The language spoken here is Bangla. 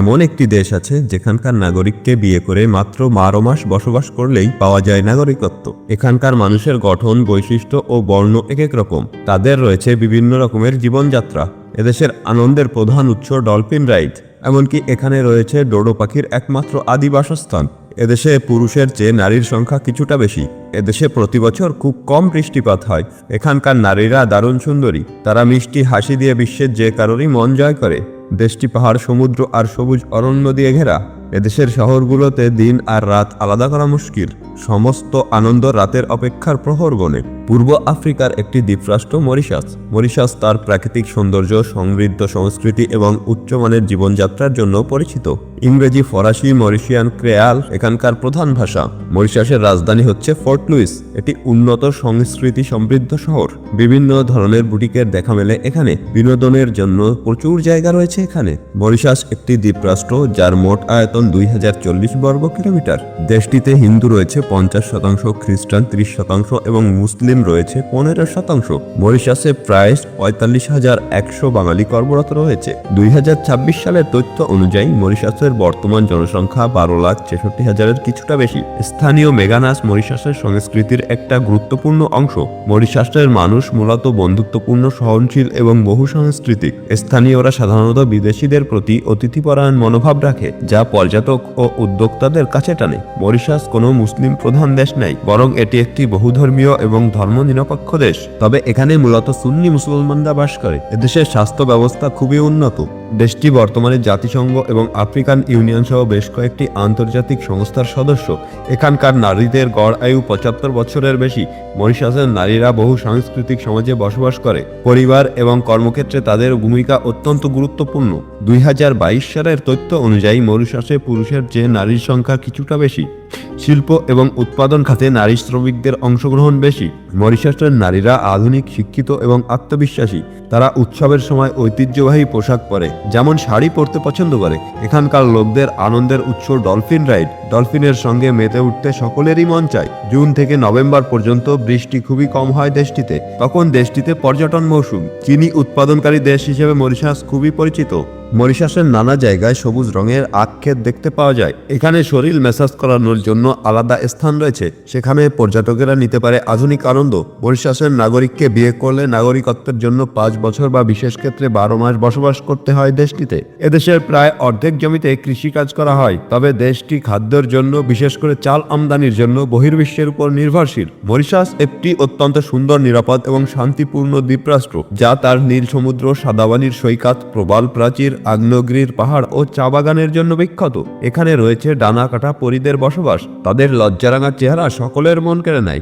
এমন একটি দেশ আছে যেখানকার নাগরিককে বিয়ে করে মাত্র বারো মাস বসবাস করলেই পাওয়া যায় নাগরিকত্ব। এখানকার মানুষের গঠন, বৈশিষ্ট্য ও বর্ণ এক এক রকম। তাদের রয়েছে বিভিন্ন রকমের জীবনযাত্রা। এদেশের আনন্দের প্রধান উৎস ডলফিন রাইড। এমনকি এখানে রয়েছে ডোডো পাখির একমাত্র আদি বাসস্থান। এদেশে পুরুষের চেয়ে নারীর সংখ্যা কিছুটা বেশি। এদেশে প্রতি বছর খুব কম বৃষ্টিপাত হয়। এখানকার নারীরা দারুণ সুন্দরী। তারা মিষ্টি হাসি দিয়ে বিশ্বের যে কারোরই মন জয় করে। দেশটি পাহাড়, সমুদ্র আর সবুজ অরণ্য দিয়ে ঘেরা। এদেশের শহরগুলোতে দিন আর রাত আলাদা করা মুশকিল। সমস্ত আনন্দ রাতের অপেক্ষার প্রহর গণে পূর্ব আফ্রিকার একটি দ্বীপরাষ্ট্র মরিশাস। মরিশাস তার প্রাকৃতিক সৌন্দর্য, সমৃদ্ধ সংস্কৃতি এবং উচ্চমানের জীবনযাত্রার জন্য পরিচিত। ইংরেজি, ফরাসি, মরিশিয়ান, ক্রেয়াল এখানকার প্রধান ভাষা। মরিশাসের রাজধানী হচ্ছে ফোর্ট লুইস, এটি উন্নত সংস্কৃতি সমৃদ্ধ শহর। বিভিন্ন ধরনের বুটিকের দেখা মেলে এখানে। বিনোদনের জন্য প্রচুর জায়গা রয়েছে এখানে। মরিশাস একটি দ্বীপরাষ্ট্র যার মোট আয়তন দুই হাজার চল্লিশ বর্গ কিলোমিটার। দেশটিতে হিন্দু রয়েছে পঞ্চাশ শতাংশ, খ্রিস্টান ত্রিশ শতাংশ এবং মুসলিম রয়েছে পনেরো শতাংশ। মরিশাসে প্রায় পঁয়তাল্লিশ হাজার একশো বাঙালি কর্মরত রয়েছে। দুই হাজার ছাব্বিশ সালের তথ্য অনুযায়ী মরিশাসের বর্তমান জনসংখ্যা বারো লাখ ছেষট্টি হাজারের কিছুটা বেশি। স্থানীয় মেগানাস মরিশাসের সংস্কৃতির একটা গুরুত্বপূর্ণ অংশ। মরিশাসের মানুষ মূলত বন্ধুত্বপূর্ণ, সহনশীল এবং বহু সাংস্কৃতিক। স্থানীয়রা সাধারণত বিদেশিদের প্রতি অতিথিপরায়ণ মনোভাব রাখে, যা পর্যটক ও উদ্যোক্তাদের কাছে টানে। মরিশাস কোনো মুসলিম প্রধান দেশ নেই, বরং এটি একটি বহুধর্মীয় এবং ধর্মনিরপেক্ষ দেশ। তবে এখানে মূলত সুন্নি মুসলমানরা বাস করে। এদেশের স্বাস্থ্য ব্যবস্থা খুবই উন্নত। দেশটি বর্তমানে জাতিসংঘ এবং আফ্রিকান ইউনিয়ন সহ বেশ কয়েকটি আন্তর্জাতিক সংস্থার সদস্য। এখানকার নারীদের গড় আয়ু পঁচাত্তর বছরের বেশি। মরিশাসের নারীরা বহু সাংস্কৃতিক সমাজে বসবাস করে। পরিবার এবং কর্মক্ষেত্রে তাদের ভূমিকা অত্যন্ত গুরুত্বপূর্ণ। দুই হাজার বাইশ সালের তথ্য অনুযায়ী মরিশাসে পুরুষের চেয়ে নারীর সংখ্যা কিছুটা বেশি, শিল্প এবং উৎপাদন খাতে নারী শ্রমিকদের অংশগ্রহণ বেশি। মরিশাসের নারীরা আধুনিক, শিক্ষিত এবং আত্মবিশ্বাসী। তারা উৎসবের সময় ঐতিহ্যবাহী পোশাক পরে। যেমন শাড়ি পরতে পছন্দ করে। এখানকার লোকদের আনন্দের উৎস ডলফিন রাইড। ডলফিনের সঙ্গে মেতে উঠতে সকলেরই মন চায়। জুন থেকে নভেম্বর পর্যন্ত বৃষ্টি খুবই কম হয় দেশটিতে। তখন দেশটিতে পর্যটন মৌসুম। চিনি উৎপাদনকারী দেশ হিসেবে মরিশাস খুবই পরিচিত। মরিশাসের নানা জায়গায় সবুজ রঙের আক্ষেপ দেখতে পাওয়া যায়। এখানে শরীর ম্যাসাজ করানোর জন্য আলাদা স্থান রয়েছে। সেখানে পর্যটকেরা নিতে পারে আধুনিক আনন্দ। মরিশাসের নাগরিককে বিয়ে করলে নাগরিকত্বের জন্য পাঁচ বছর বা বিশেষ ক্ষেত্রে বারো মাস বসবাস করতে হয় দেশটিতে। এদেশের প্রায় অর্ধেক জমিতে কৃষিকাজ করা হয়, তবে দেশটি খাদ্যের জন্য, বিশেষ করে চাল আমদানির জন্য বহির্বিশ্বের উপর নির্ভরশীল। মরিশাস একটি অত্যন্ত সুন্দর, নিরাপদ এবং শান্তিপূর্ণ দ্বীপরাষ্ট্র, যা তার নীল সমুদ্র, সাদাবানির সৈকত, প্রবাল প্রাচীর আগ্নেয়গিরির পাহাড় ও চা বাগানের জন্য বিখ্যাত। এখানে রয়েছে ডানা কাটা পরিদের বসবাস। তাদের লজ্জারাঙা চেহারা সকলের মন কেড়ে নেয়।